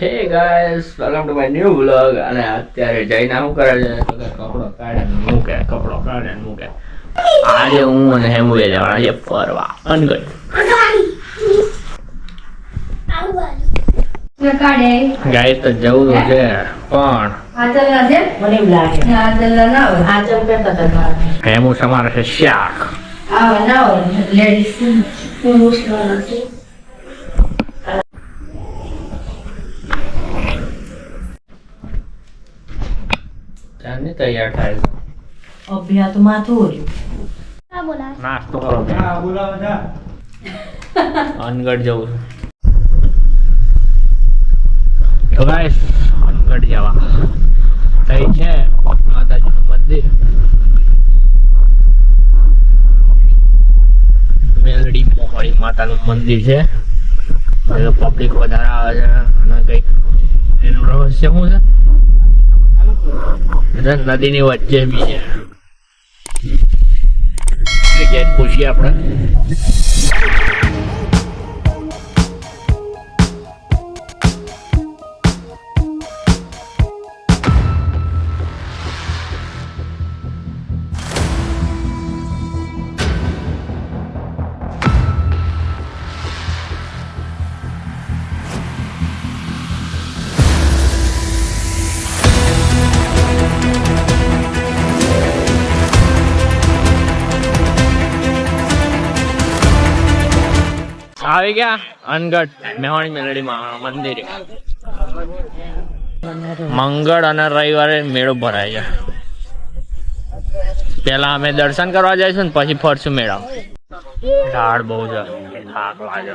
Hey guys welcome to my new vlog અને અત્યારે જઈને શું કરે છે? તો કે કપડો કાઢે મૂકે કપડો કાઢે મૂકે આજે હું અને હેમુએ જવાના છે ફરવા. અનગઢ કાઢે. ગાઈસ તો જવું તો છે પણ. હેમુ સમારે છે શાક. આવે ના હોય લેડીઝ પુરુષ નો નથી ત્યાંની તૈયાર થાય છે. અભ્યા તો માથું ઓર્યું નાસ્તો કરો. અનગઢ જવું છે. તો ગાઈસ અનગઢ જવા. તઈ છે માતાજીનું મંદિર. મેલડી મોહળી માતાનું મંદિર છે. પબ્લિક વધારે આવે છે. અને કંઈક એનું રહસ્ય શું છે? નદીની વચ્ચે બી છે. જઈને પૂછીએ આપણે. આવી ગયા? અનગઢ મેવાણી મેલડી માં મંદિરે. મંગળ અને રવિવારે મેળો ભરાય છે. પેલા અમે દર્શન કરવા જઈશું ને પછી ફરશું મેળા ઢાળ બહુ છે. થાક લાગે.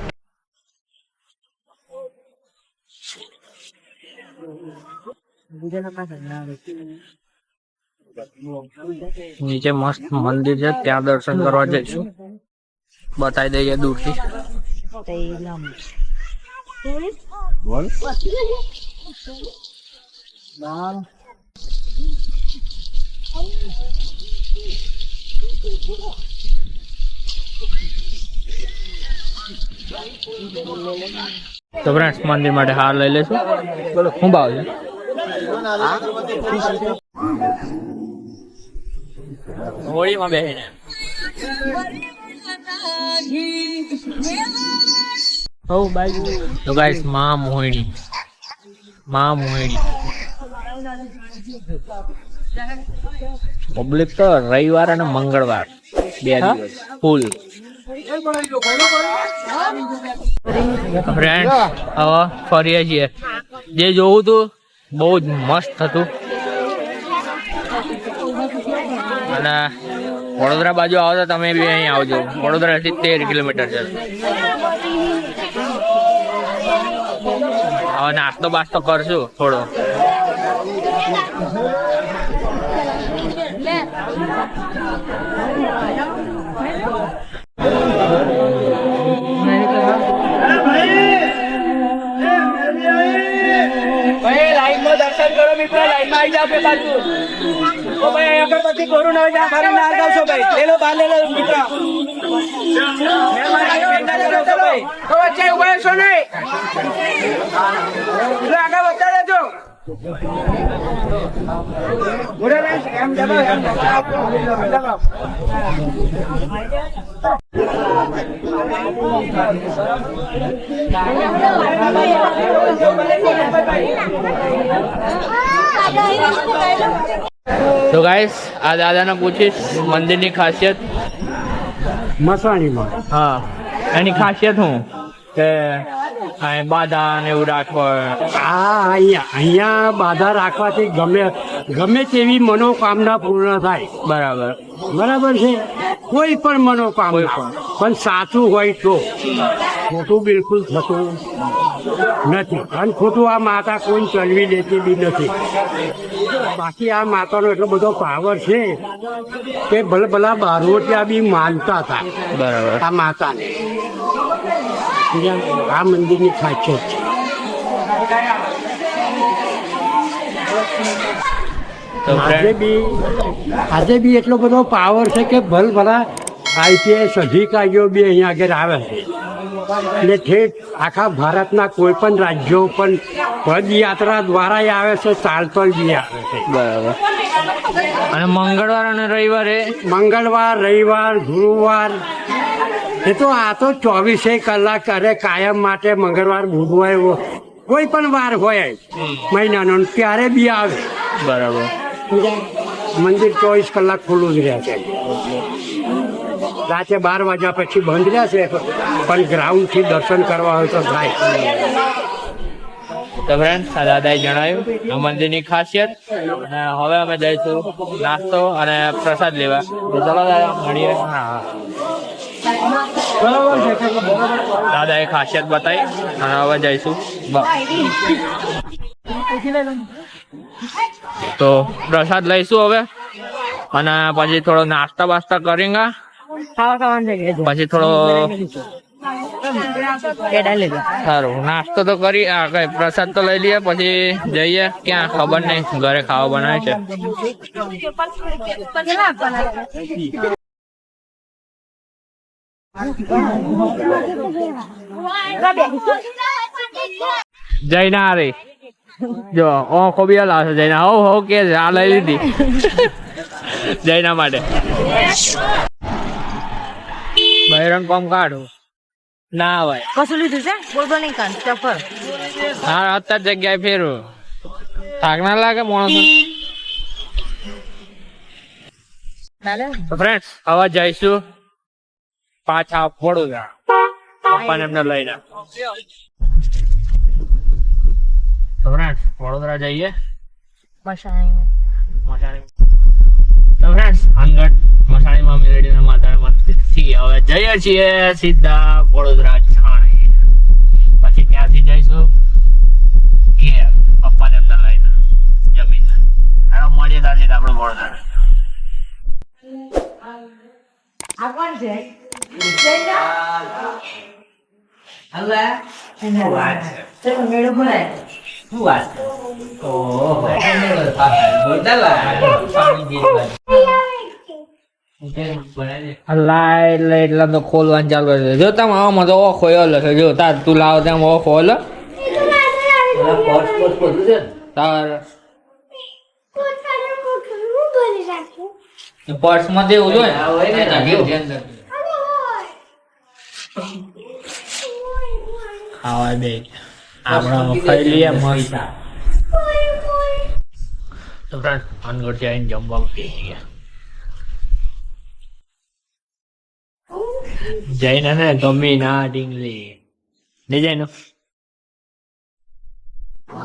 નીચે મસ્ત મંદિર છે ત્યાં દર્શન કરવા જઈશું બતાવી દઈએ દૂરથી. તે તો ફ્રેન્ડ્સ મંદિર માટે હાર લઈ લેશું બોલો હું ભાવ છે? હોળીમાં બેસીને તો ગાઈસમાં મોહિણી. માં મોહિણી. પબ્લિક તો રવિવાર અને મંગળવાર. બે દિવસ. ફૂલ ફ્રેન્ડ હવે ફરીએ છીએ જે જોવું તું બહુ જ મસ્ત હતું. અને વડોદરા બાજુ આવો તો તમે બી અહીં આવજો. વડોદરાથી તેર કિલોમીટર છે. હવે નાસ્તો બાસ્તો કરશું થોડો. મિત્રો લાઈનમાં આવી જાઓ પેલા બાજુ ઓ ભાઈ અગરબત્તી કોરું ના હોય મારે ના આવશો ભાઈ લે લો બાર લે લો મિત્ર મહેરબાની કરીને ના કરો છો ભાઈ તો વચ્ચે ઊભા છો નહીં એટલે આગળ વધતા રહેજો મુરાભાઈ, એમ દબાવો, એમ દબાવો. એમ દબાવો. તો ગાઈસ આ દાદાને પૂછીશ મંદિરની ખાસિયત. મસાણીમાં. હા. એની ખાસિયત શું? કે બાધા ને એવું રાખવા. આ અહીંયા અહીંયા બાધા રાખવાથી ગમે ગમે તેવી મનોકામના પૂર્ણ થાય. બરાબર. બરાબર છે? કોઈ પણ મનોકામના. પણ. સાચું હોય તો. ખોટું બિલકુલ થતું નથી. અને ખોટું આ માતા કોઈ ચલવી લેતી બી નથી. બાકી આ માતાનો એટલો બધો પાવર છે કે ભલે ભલા બારોટિયા બી માનતા હતા બરાબર. આ માતાને. આ મંદિરની ખાસિયત છે. આજે બી આજે બી એટલો બધો પાવર છે કે ભલ ભલા આઈપીએસ અધિકારીઓ બી અહીંયા આગળ આવે છે. એટલે ઠેઠ આખા ભારતના કોઈ પણ રાજ્યો પણ પદયાત્રા દ્વારા આવે છે ચાલતો બી આવે છે. બરાબર. અને મંગળવાર અને રવિવારે? મંગળવાર રવિવાર ગુરુવાર. એ તો આ તો ચોવીસે કલાક અરે કાયમ માટે મંગળવાર બુધવાર કોઈ પણ વાર હોય. મહિનાનો ત્યારે બી આવે. બરાબર. મંદિર ચોવીસ કલાક ખુલ્લું જ રહે છે. રાતે બાર વાગ્યા પછી બંધ રહેશે પણ ગ્રાઉન્ડથી દર્શન કરવા હોય તો થાય આ દાદાએ જણાવ્યું આ મંદિરની ખાસિયત. અને હવે અમે જઈશું નાસ્તો અને પ્રસાદ લેવા. તો ચલો દાદા, મળીએ. દાદાએ ખાસિયત બતાવી અને હવે જઈશું. તો પ્રસાદ લઈશું હવે. અને પછી થોડો નાસ્તા બાસ્તા કરીંગા. ખાવા ખાવાનું છે પછી થોડો સારું નાસ્તો તો કરી પ્રસાદ તો લઈ લઈએ પછી જઈએ. ક્યાં ખબર નહીં ઘરે ખાવા બનાવે છે. જૈના રે જો ઓખો બી લાવશે જૈના હો હો કે આ લઈ લીધી. જૈના માટે. બહેરણ પંપ કાઢો. ના ભાઈ કશું લીધું છે? બોલ બોલ નહીં કાન. ચપ્પલ હા અત્યાર જગ્યાએ ફેરવું. થાક ના લાગે માણસ તો ફ્રેન્ડ્સ હવે જઈશું પાછા વડોદરા. પપ્પાને એમને લઈને તો ફ્રેન્ડ્સ વડોદરા જઈએ? મશાણી મસાણી તો ફ્રેન્ડ્સ અંગત મસાણી માં મેલડીના માતાના મંદિરથી હવે જઈએ છીએ સીધા વડોદરા છાણે. પછી ત્યાંથી જઈશું ઘેર પપ્પાને એમને લઈને જમીન. હાલો મળીએ ત્યાંથી આપણે વડોદરા. આ કોણ છે? ચલો મેળો ભરાય. લાઈ લાઈ એટલે તો ખોલવાનું ચાલુ કરી જો તમે આમાં તો ઓખો એલો છે. જો તાર તું લાવ તેમ ઓખો એલો તાર પર્સમાં દેવું જોઈએ ખાવા બે. આપણે ખાઈ લઈએ મસ્ત. ફ્રેન્ડ અનગઢ જઈને જમવા બેસી ગયા. જઈને ને ગમી ના ડીંગલી લઈ જાય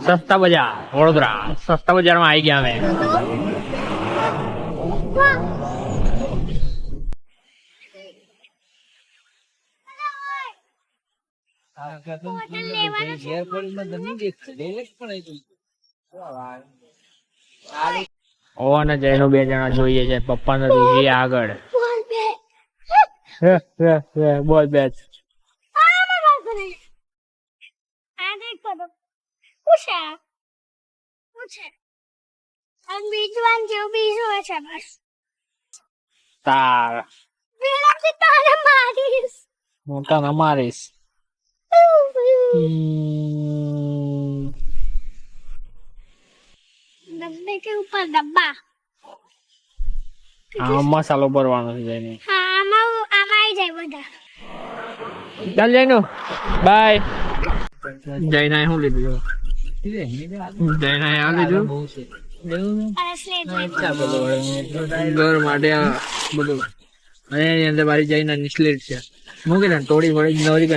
સસ્તા બજાર વડોદરા સસ્તા બજારમાં આવી ગયા અમે ઓ અને જયનો બે જણા જોઈએ છે પપ્પા ને જોઈએ આગળ હે, હે, હે, બોલ બેચ બીજવાન જેવું બીજું હોય છે બસ તાર પેલાથી તારે મારીશ હું તને મારીશ ડબ્બે કે ઉપર ડબ્બા આ મસાલો ભરવાનો છે જઈને હા આમાં આમાં આવી જાય બધા. ચાલ જઈનો બાય જઈને શું લીધું જઈને આ લીધું? ઘર માટે આ બધું અને એની અંદર મારી જઈને નિસ્લેટ છે. મૂકી દે ને તોડી ફોડી નવરી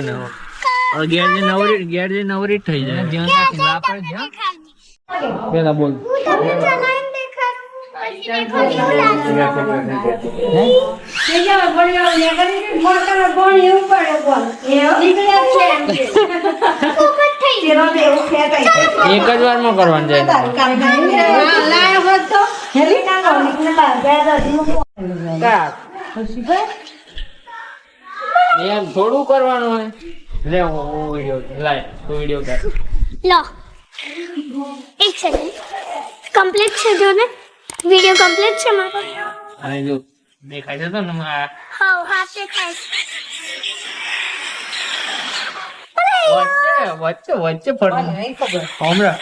હવે ઘેર જે નવરી ગેર જે નવરી જ થઈ જાય. ધ્યાન પેલા બોલ. એક જ વારમાં કરવાનું છે. થોડું કરવાનું હોય. લે, હું વીડિયો લાય તું વીડિયો કર. લો. એક સેકન્ડ કમ્પ્લીટ છે જો ને વીડિયો કમ્પ્લીટ છે મારો? અને જો. દેખાય છે તો ને હા હા દેખાય છે. વચ્ચે વચ્ચે ફરતું હમણાં.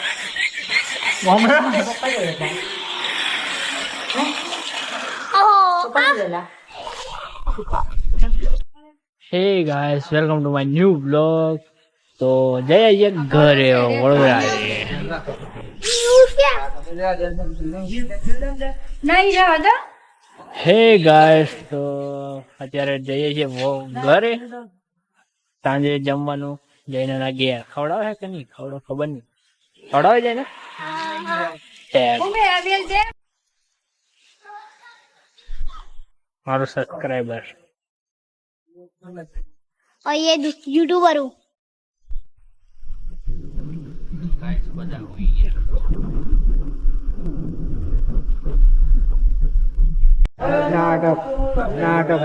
હમણાં. Hey guys welcome to my new blog. તો જય આઈએ ઘરે વડોદરા ન્યૂઝ ક્યાં હે ગાઈસ તો અત્યારે જઈએ છીએ વો- ઘરે સાંજે જમવાનું જઈને ના ઘેર ખવડાવે કે નહીં ખવડાવે ખબર નહીં ખવડાવે જઈને Tag. મારો સબસ્ક્રાઈબર और ये यूट्यूबर हूँ બધા નાટક.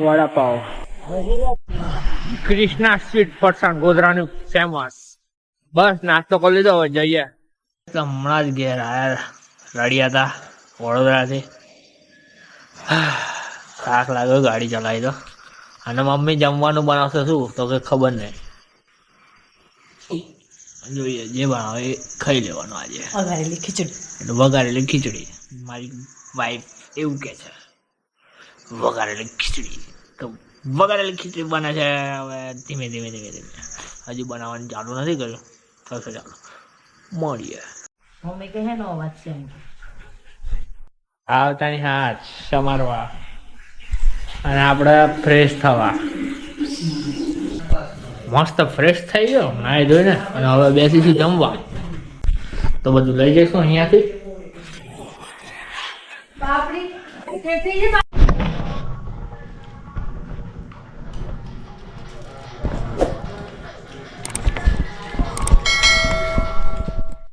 વડાપાવ. ક્રિષ્ના સ્વીટ ફરસાણ ગોધરાનું ફેમસ બસ નાસ્તો કરી લીધો હવે જઈએ. હમણાં જ ઘેર આયા રડ્યા હતા વડોદરાથી. થાક લાગ્યો ગાડી ચલાવી તો. અને મમ્મી જમવાનું બનાવશે શું? તો કે ખબર નહીં. જોઈએ જે બનાવે એ ખાઈ લેવાનું આજે. વઘારેલી ખીચડી. એટલે વઘારેલી ખીચડી. મારી વાઈફ એવું કે છે વઘારેલી ખીચડી. તો વઘારેલી ખીચડી બને છે હવે ધીમે ધીમે ધીમે ધીમે. હજુ બનાવવાનું ચાલુ નથી કર્યું. થશે ચાલુ મળીએ. મમ્મી કહે નો અવાજ છે આવતાની હાથ સમારવા. અને આપણે ફ્રેશ થવા. મસ્ત ફ્રેશ થઈ ગયો નાઈ ધોઈને અને હવે બેસીશું જમવા. તો બધું લઈ જઈશું અહીંયાથી.